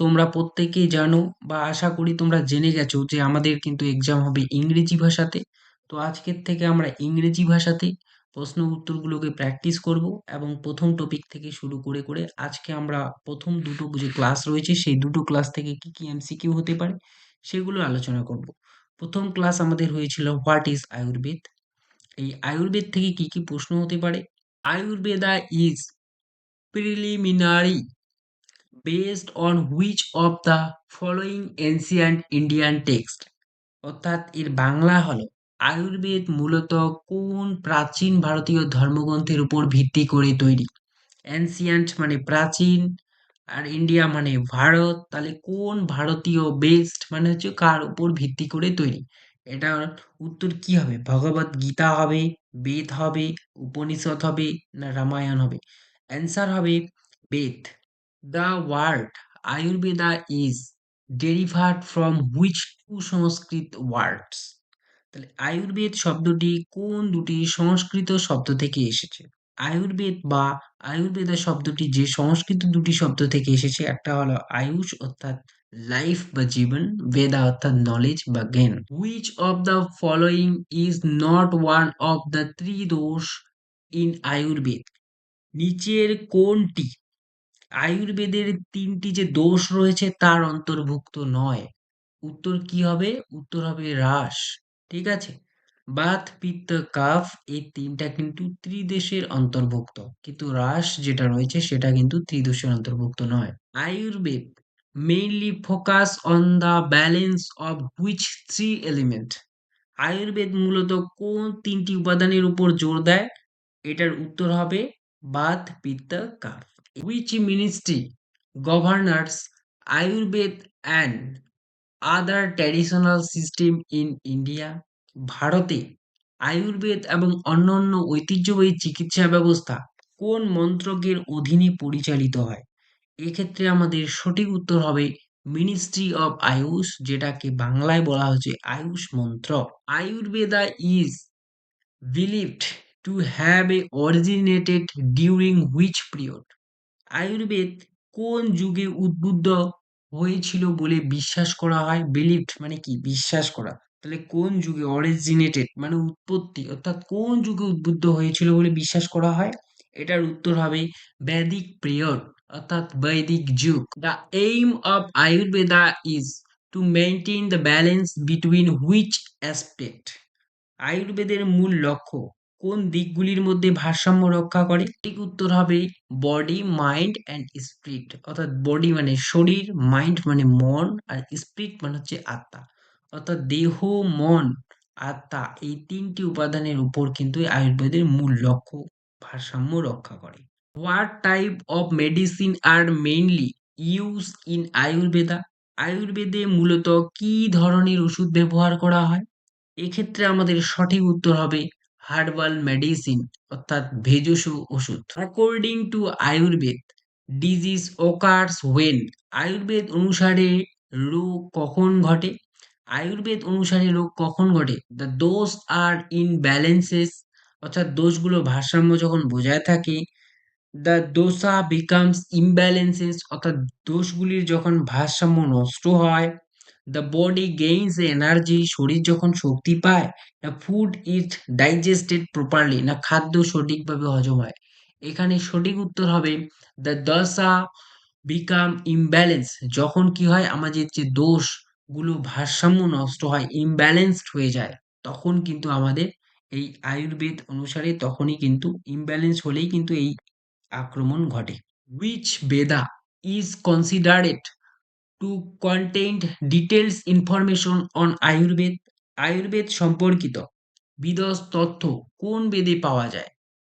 তোমরা প্রত্যেকেই জানো বা আশা করি তোমরা জেনে গেছো যে আমাদের কিন্তু এক্সাম হবে ইংরেজি ভাষাতে। তো আজকের থেকে আমরা ইংরেজি ভাষাতে প্রশ্ন উত্তরগুলোকে প্র্যাকটিস করব এবং প্রথম টপিক থেকে শুরু করে করে আজকে আমরা প্রথম দুটো যে ক্লাস রয়েছে সেই দুটো ক্লাস থেকে কি কি এমসিকিউ হতে পারে সেগুলো আলোচনা করব। প্রথম ক্লাস আমাদের হয়েছিল হোয়াট ইজ আয়ুর্বেদ এই আয়ুর্বেদ থেকে কি কি প্রশ্ন হতে পারে? Ayurveda is preliminary based on which of the following ancient Indian text অর্থাৎ এর বাংলা হলো আয়ুর্বেদ মূলত কোন প্রাচীন ভারতীয় ধর্মগ্রন্থের উপর ভিত্তি করে তৈরি? অ্যানসিয়ান্ট মানে প্রাচীন আর ইন্ডিয়া মানে ভারত। তাহলে কোন ভারতীয় বেস্ট মানে হচ্ছে কার উপর ভিত্তি করে তৈরি? এটা উত্তর কি হবে? ভগবত গীতা হবে, বেদ হবে, উপনিষদ হবে না রামায়ণ হবে? অ্যান্সার হবে Veda. The word Ayurveda is derived from which two Sanskrit words তাহলে আয়ুর্বেদ শব্দটি কোন দুটি সংস্কৃত শব্দ থেকে এসেছে? আয়ুর্বেদ বা আয়ুর্বেদা শব্দটি যে সংস্কৃত দুটি শব্দ থেকে এসেছে, একটা হলো আয়ুষ, অর্থাৎ লাইফ বা জীবন বেদা অর্থাৎ নলেজ বা জ্ঞান। Which of the following is not one of the three dosha in Ayurveda নিচের কোনটি আয়ুর্বেদের তিনটি যে দোষ রয়েছে তার অন্তর্ভুক্ত নয়। উত্তর কি হবে? উত্তর হবে হ্রাস। ঠিক আছে? বাত, পিত্ত, কাফ এই তিনটা কিন্তু ত্রিদেশের অন্তর্ভুক্ত। কিন্তু হ্রাস যেটা রয়েছে সেটা কিন্তু ত্রিদোষের অন্তর্ভুক্ত নয়। Ayurveda mainly focus on the balance of which three element Ayurveda মূলত কোন তিনটি উপাদানের উপর জোর দেয়? এটার উত্তর হবে বাত, পিত্ত, কাফ। Which ministry governs Ayurved and other traditional system in India? ভারতে আয়ুর্বেদ এবং অন্যান্য ঐতিহ্যবাহী চিকিৎসা ব্যবস্থা কোন মন্ত্রকের অধীনে পরিচালিত হয়? এক্ষেত্রে আমাদের সঠিক উত্তর হবে মিনিস্ট্রি অফ আয়ুষ যেটাকে বাংলায় বলা হচ্ছে আয়ুষ মন্ত্র। Ayurveda is believed to have a originated during which period Ayurveda কোন যুগে উদ্বুদ্ধ হয়েছিল বলে বিশ্বাস করা হয়? বিলিভড মানে কি? বিশ্বাস করা। তাহলে কোন যুগে অরিজিনেটেড মানে উৎপত্তি? অর্থাৎ কোন যুগে উদ্বুদ্ধ হয়েছিল বলে বিশ্বাস করা হয়? এটার উত্তর হবে বৈদিক পিরিয়ড অর্থাৎ বৈদিক যুগ। The aim of Ayurveda is to maintain the balance between which aspect আয়ুর্বেদের মূল লক্ষ্য কোন দিকগুলির মধ্যে ভারসাম্য রক্ষা করে? ঠিক উত্তর হবে বডি মাইন্ড অ্যান্ড স্পিরিট অর্থাৎ বডি মানে শরীর মাইন্ড মানে মন আর স্পিরিট মানে হচ্ছে আত্মা। অর্থাৎ দেহ, মন, আত্মা এই তিনটি উপাদানের উপর কিন্তু আয়ুর্বেদের মূল লক্ষ্য ভারসাম্য রক্ষা করে। What type of medicine are mainly use in Ayurveda আয়ুর্বেদে মূলত কি ধরনের ওষুধ ব্যবহার করা হয়? এক্ষেত্রে আমাদের সঠিক উত্তর হবে হার্বাল মেডিসিন, অর্থাৎ ভেষজ ওষুধ। According to Ayurveda disease occurs when Ayurveda অনুসারে রোগ কখন ঘটে? আয়ুর্বেদ অনুসারে রোগ কখন ঘটে? দ্য দোষ আর ইন ব্যালেন্সেস অর্থাৎ দোষগুলো ভারসাম্য যখন বজায় থাকে দ্য দোসা বিকামস ইমব্যালেন্সেস অর্থাৎ দোষগুলির যখন ভারসাম্য নষ্ট হয় দ্য বডি গেইনস এনার্জি শরীর যখন শক্তি পায় না ফুড ইজ ডাইজেস্টেড প্রপারলি না, খাদ্য সঠিকভাবে হজম হয়। এখানে সঠিক উত্তর হবে দ্য দশা বিকাম ইমব্যালেন্স যখন কি হয়, আমাদের যে দোষগুলো ভারসাম্য নষ্ট হয় ইমব্যালেন্সড হয়ে যায়, তখন কিন্তু আমাদের এই আয়ুর্বেদ অনুসারে তখনই কিন্তু ইমব্যালেন্স হলেই কিন্তু এই আক্রমণ ঘটে। Which Veda is considered to content details information on Ayurveda Ayurveda সম্পর্কিত বিদস তথ্য কোন বেদে পাওয়া যায়?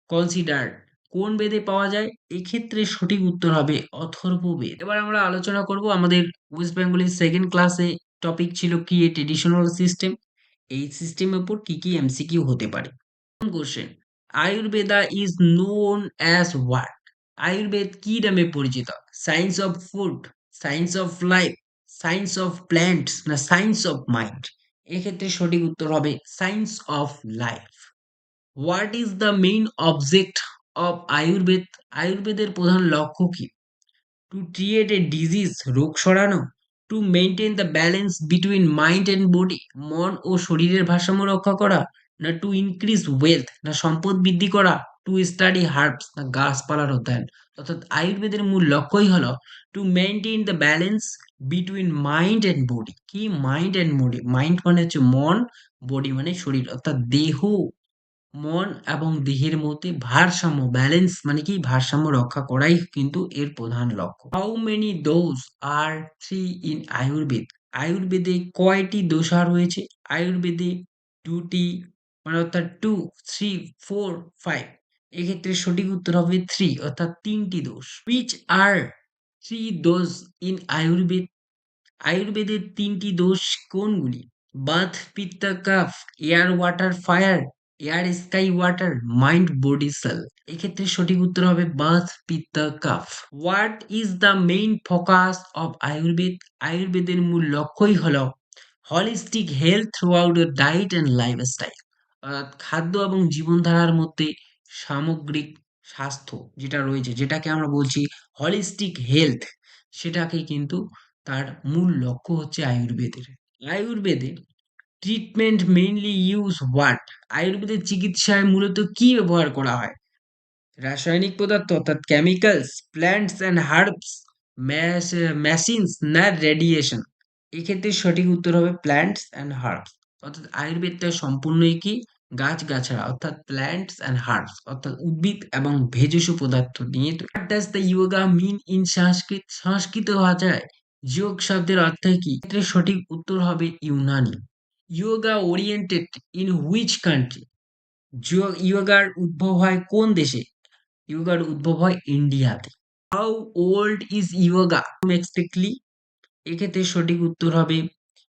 কনসিডার কোন বেদে পাওয়া যায়? এক্ষেত্রে সঠিক উত্তর হবে অথর্ব বেদ এবার আমরা আলোচনা করব আমাদের ওয়েস্ট বেঙ্গলের সেকেন্ড ক্লাসে টপিক ছিল কি? এ ট্রেডিশনাল সিস্টেম এই সিস্টেমের উপর কি কি এমসিকিউ হতে পারে? Question Ayurveda is known as what Ayurveda কি নামে পরিচিত? Science of food science of life science of plants না সায়েন্স অফ মাইন্ড এক্ষেত্রে সঠিক উত্তর হবে science of life what is the main object of Ayurveda আয়ুর্বেদের প্রধান লক্ষ্য কি? To to treat a disease রোগ সরানো to maintain the balance between mind and body মন ও শরীরের ভারসাম্য রক্ষা করা, না টু ইনক্রিজ ওয়েলথ না সম্পদ বৃদ্ধি করা টু স্টাডি হার্বস না গাছপালার অধ্যয়ন। অর্থাৎ আয়ুর্বেদের মূল লক্ষ্যই হলো to maintain the balance between mind and body কি মাইন্ড অ্যান্ড বডি মাইন্ড মানে হচ্ছে মন বডি মানে শরীর। অর্থাৎ দেহ, মন এবং দেহের মধ্যে ভারসাম্য ব্যালেন্স মানে কি? ভারসাম্য রক্ষা করাই কিন্তু এর প্রধান লক্ষ্য। How many doshas are three in Ayurveda আয়ুর্বেদে কয়টি দোষা রয়েছে? আয়ুর্বেদে দুটি মানে অর্থাৎ টু থ্রি ফোর ফাইভ এক্ষেত্রে সঠিক উত্তর হবে থ্রি অর্থাৎ তিনটি দোষ। Which are three dosha in Ayurveda আয়ুর্বেদের তিনটি দোষ কোনগুলি? Vata Pitta Kapha air water fire air sky water mind body cell এক্ষেত্রে সঠিক উত্তর হবে Vata Pitta Kapha what is the main focus of Ayurveda আয়ুর্বেদের মূল লক্ষ্যই হল holistic health throughout diet and lifestyle অর্থাৎ খাদ্য এবং জীবনধারার মধ্যে সামগ্রিক স্বাস্থ্য যেটা রয়েছে, যেটাকে আমরা বলছি হলিস্টিক হেলথ সেটাকে কিন্তু তার মূল লক্ষ্য হচ্ছে আয়ুর্বেদের। আয়ুর্বেদে ট্রিটমেন্ট মেইনলি ইউজ হোয়াট আয়ুর্বেদের চিকিৎসায় মূলত কি ব্যবহার করা হয়? রাসায়নিক পদার্থ অর্থাৎ chemicals plants and herbs machines না রেডিয়েশন এক্ষেত্রে সঠিক উত্তর হবে প্ল্যান্টস অ্যান্ড হার্বস অর্থাৎ আয়ুর্বেদটা সম্পূর্ণই কি? গাছ-গাছড়া অর্থাৎ প্ল্যান্টস অ্যান্ড হার্বস অর্থাৎ উদ্ভিদ এবং ভেষজ পদার্থ নিয়ে what does the yoga mean in Sanskrit Sanskrit ভাষায় যোগ শব্দের অর্থ কি? এক্ষেত্রে সঠিক উত্তর হবে Unani. Yoga oriented in which country ইয়োগার উদ্ভব হয় কোন দেশে? ইয়োগার উদ্ভব হয় ইন্ডিয়াতে। How old is yoga exactly এক্ষেত্রে সঠিক উত্তর হবে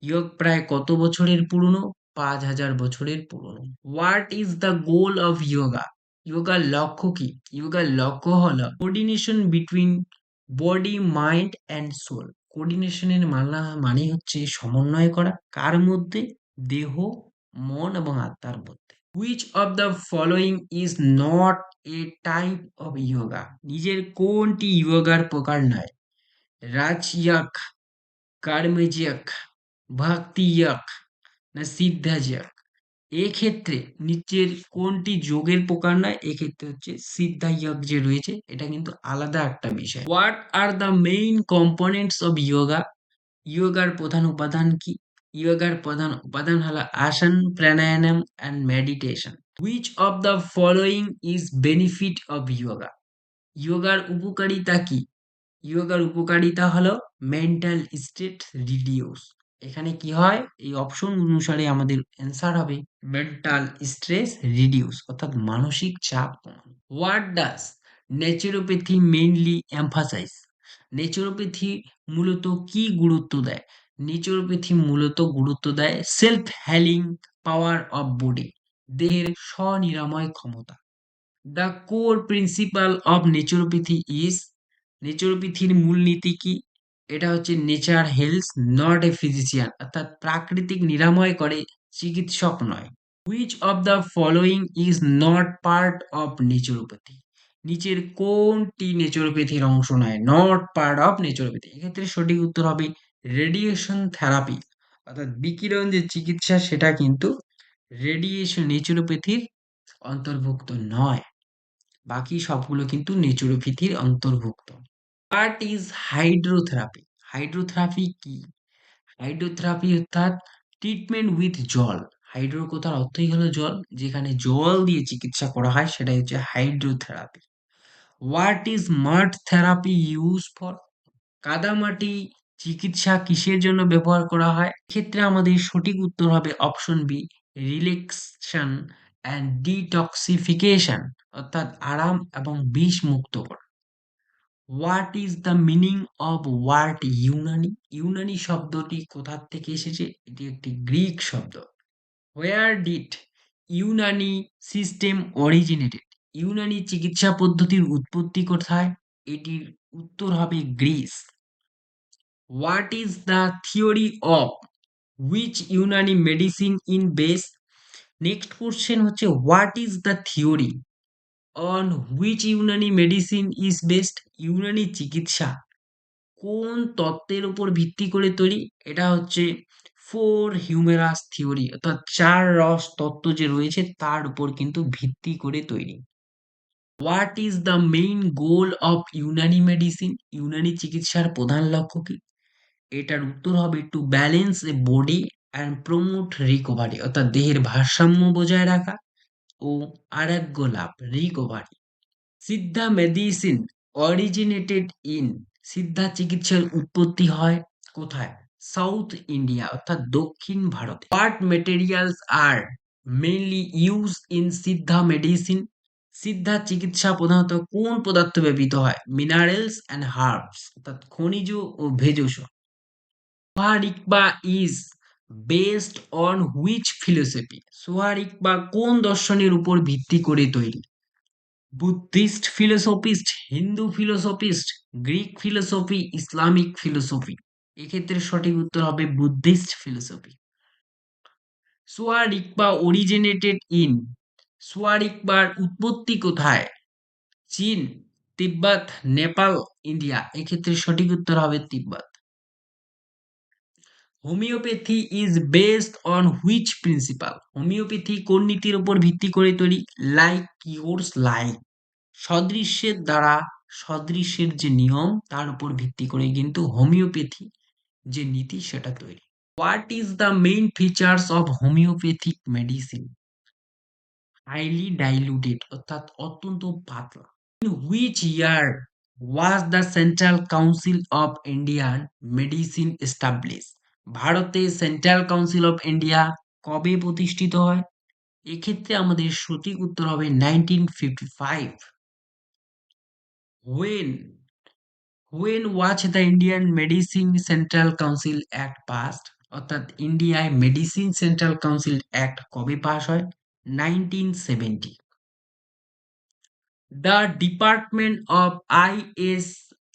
ইয়োগ প্রায় কত বছরের পুরনো? পাঁচ হাজার বছরের পুরনো। What is the goal of yoga ইয়োগার লক্ষ্য কি? ইয়োগার লক্ষ্য হলো coordination between body mind and soul কোঅর্ডিনেশনের মানা মানে হচ্ছে সমন্বয় করা, কার মধ্যে? দেহ, মন এবং আত্মার মধ্যে। Which of the following is not a type of yoga নিজের কোনটি ইয়োগার প্রকার নয়? রাজয়াক কর্মজয়াক ভক্তিয়াক না সিদ্ধাজয়াক এক্ষেত্রে নিচের কোনটি যোগের প্রকার নয়, এক্ষেত্রে হচ্ছে সিদ্ধায়ক যে রয়েছে, এটা কিন্তু আলাদা একটা বিষয়। What are the main components of yoga ইয়োগার প্রধান উপাদান কি? ইয়োগার প্রধান উপাদান হলো asana, pranayama and meditation which of the following is benefit of yoga ইয়োগার উপকারিতা কি? ইয়োগার উপকারিতা হলো মেন্টাল স্টেট রিডিউস এখানে কি হয়? এই অপশন অনুসারে আমাদের অ্যান্সার হবে মেন্টাল স্ট্রেস রিডিউস অর্থাৎ মানসিক চাপ কমানো। What does naturopathy mainly emphasize naturopathy মূলত কি গুরুত্ব দেয়? নেচারোপ্যাথি মূলত গুরুত্ব দেয় self healing power of body দেহের স্বনিরাময় ক্ষমতা। The core principle of naturopathy is নেচারোপ্যাথির মূলনীতি কি? এটা হচ্ছে nature heals not a physician. অর্থাৎ প্রাকৃতিক নিরাময় করে চিকিৎসক নয়। Which of the following is not part of naturopathy নিচের কোনটি নেচারোপ্যাথির অংশ নয়? নট পার্ট অফ নেচারোপ্যাথি এক্ষেত্রে সঠিক উত্তর হবে রেডিয়েশন থেরাপি অর্থাৎ বিকিরণ যে চিকিৎসা, সেটা কিন্তু রেডিয়েশন নেচারোপ্যাথির অন্তর্ভুক্ত নয়। বাকি সবগুলো কিন্তু নেচুরোপ্যাথির অন্তর্ভুক্ত। হোয়াট ইজ হাইড্রোথেরাপি হাইড্রোথেরাপি কি? হাইড্রোথেরাপি অর্থাৎ ট্রিটমেন্ট উইথ জল। হাইড্রো কথার অর্থই হলো জল, যেখানে জল দিয়ে চিকিৎসা করা হয়, সেটাই হচ্ছে hydrotherapy. What is mud therapy use for কাদামাটি চিকিৎসা কিসের জন্য ব্যবহার করা হয়? ক্ষেত্রে আমাদের সঠিক উত্তর হবে option B relaxation and detoxification অর্থাৎ আরাম এবং বিষ মুক্ত করা। What is the meaning of word Unani Unani শব্দটি কোথার থেকে এসেছে? এটি একটি গ্রিক শব্দ। Where did Unani system originated Unani চিকিৎসা পদ্ধতির উৎপত্তি কোথায়? এটির উত্তর হবে Greece what is the theory of which Unani medicine in base next question হচ্ছে what is the theory on which Unani medicine is best Unani চিকিৎসা। কোন তত্ত্বের উপর ভিত্তি করে তৈরি? এটা হচ্ছে ফোর হিউমেরাস থিওরি অর্থাৎ চার রস তত্ত্ব যে রয়েছে তার উপর কিন্তু ভিত্তি করে তৈরি। What is the main goal of Unani medicine Unani চিকিৎসার প্রধান লক্ষ্য কি? এটার উত্তর হবে to balance a body and promote recovery অর্থাৎ দেহের ভারসাম্য বজায় রাখা। ও আরোগ্য লাভ recovery Siddha medicine originated in, Siddha চিকিৎসার উৎপত্তি হয় কোথায়? সাউথ ইন্ডিয়া, অর্থাৎ দক্ষিণ ভারতে। What materials are mainly use in Siddha medicine. Siddha চিকিৎসা প্রধানত কোন পদার্থ ব্যবহৃত হয়? মিনারেলস অ্যান্ড হার্বস, অর্থাৎ খনিজ ও ভেষজ। Is based on which philosophy Sowa Rigpa কোন দর্শনের উপর ভিত্তি করে তৈরি? Buddhist philosophist Hindu philosophist Greek philosophy Islamic philosophy এক্ষেত্রে সঠিক উত্তর হবে Buddhist philosophy Sowa Rigpa originated in সোয়ারিকবার উৎপত্তি কোথায়? চীন, তিব্বত, নেপাল, ইন্ডিয়া। এক্ষেত্রে সঠিক উত্তর হবে তিব্বত। Homeopathy is based on which principle homeopathy কোন নীতির উপর ভিত্তি করে তৈরি? লাইক কিওরস লাইক সদৃশ্যের দ্বারা সদৃশ্যের যে নিয়ম, তার উপর ভিত্তি করে কিন্তু হোমিওপ্যাথি যে নীতি, সেটা তৈরি। What is the main features of homeopathic medicine highly diluted অর্থাৎ অত্যন্ত পাতলা। In which year was the central council of Indian medicine establish ভারতে সেন্ট্রাল কাউন্সিল অফ ইন্ডিয়া কবে প্রতিষ্ঠিত হয়? এক্ষেত্রে আমাদের সঠিক উত্তর হবে nineteen fifty five when when was the Indian medicine central council act passed অর্থাৎ ইন্ডিয়ায় মেডিসিন সেন্ট্রাল কাউন্সিল অ্যাক্ট কবে পাস হয়? Nineteen seventy the department of I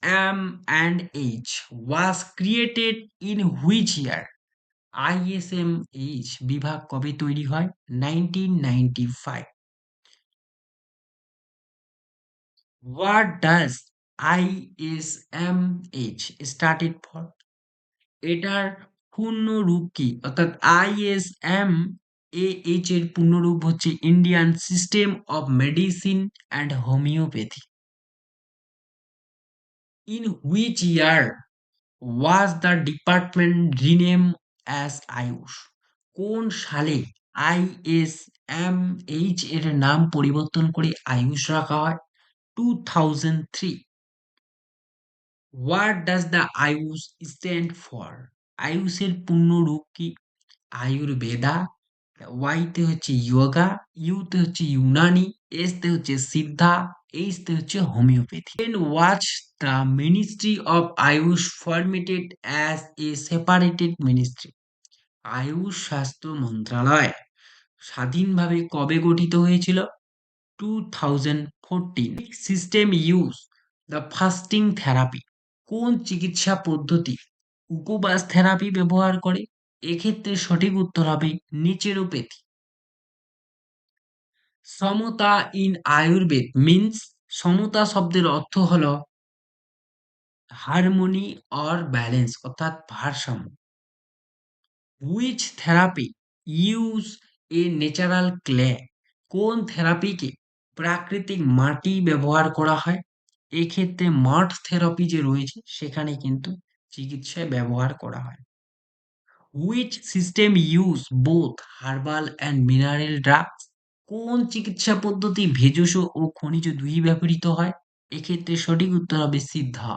S M and H was created in which year ISMH বিভাগ কবে তৈরি হয়? Nineteen ninety five what does ISMH started for এটার পূর্ণ রূপ কি? অর্থাৎ আইএসএম এইচ এর পূর্ণরূপ হচ্ছে Indian system of medicine and homeopathy in which year was the department rename as AYUSH কোন সালে আইএসএমএইচ এর নাম পরিবর্তন করে আয়ুষ রাখা হয়? Two thousand three what does the AYUSH stand for আয়ুষের পূর্ণ রূপ কি? আয়ুর্বেদা ওয়াইতে হচ্ছে ইয়োগা ইউতে হচ্ছে ইউনানি এসতে হচ্ছে সিদ্ধা এইচতে হচ্ছে homeopathy then was the ministry of AYUSH formatted as a separated ministry AYUSH স্বাস্থ্য মন্ত্রণালয় স্বাধীনভাবে কবে গঠিত হয়েছিল? Two thousand fourteen system use the fasting therapy কোন চিকিৎসা পদ্ধতি উপবাস থেরাপি ব্যবহার করে? এক্ষেত্রে সঠিক উত্তর হবে নিচেরোপ্যাথি সমতা ইন আয়ুর্বেদ মিন্স সমতা শব্দের অর্থ হলো হারমোনি অর ব্যালেন্স অর্থাৎ ভারসাম্য which therapy use a natural clay কোন থেরাপিকে প্রাকৃতিক মাটি ব্যবহার করা হয়? এক্ষেত্রে মাঠ থেরাপি যে রয়েছে, সেখানে কিন্তু চিকিৎসায় ব্যবহার করা হয়। Which system use both herbal and mineral drugs কোন চিকিৎসা পদ্ধতি ভেষজ ও খনিজ দুই ব্যবহৃত হয়, এক্ষেত্রে সঠিক উত্তর হবে Siddha.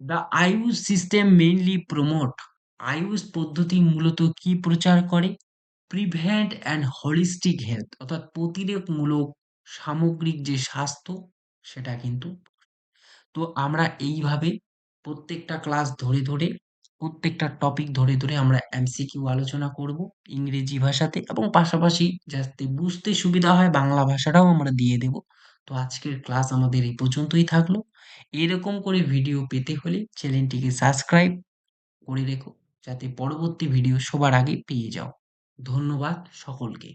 The AYUSH system mainly promote AYUSH পদ্ধতি মূলত কি প্রচার করে? প্রিভেন্ট অ্যান্ড হলিস্টিক হেলথ অর্থাৎ প্রতিরোধমূলক সামগ্রিক যে স্বাস্থ্য, সেটা কিন্তু। তো আমরা এইভাবে প্রত্যেকটা ক্লাস ধরে ধরে প্রত্যেকটা টপিক ধরে ধরে আমরা এমসিকিউ আলোচনা করব ইংরেজি ভাষাতে এবং পাশাপাশি যাতে বুঝতে সুবিধা হয় বাংলা ভাষাটাও আমরা দিয়ে দেব। তো আজকের ক্লাস আমাদের এই পর্যন্তই থাকল। এরকম করে ভিডিও পেতে হলে চ্যানেলটিকে সাবস্ক্রাইব করে রেখো, যাতে পরবর্তী ভিডিও সবার আগে পেয়ে যাও। ধন্যবাদ সকলকে।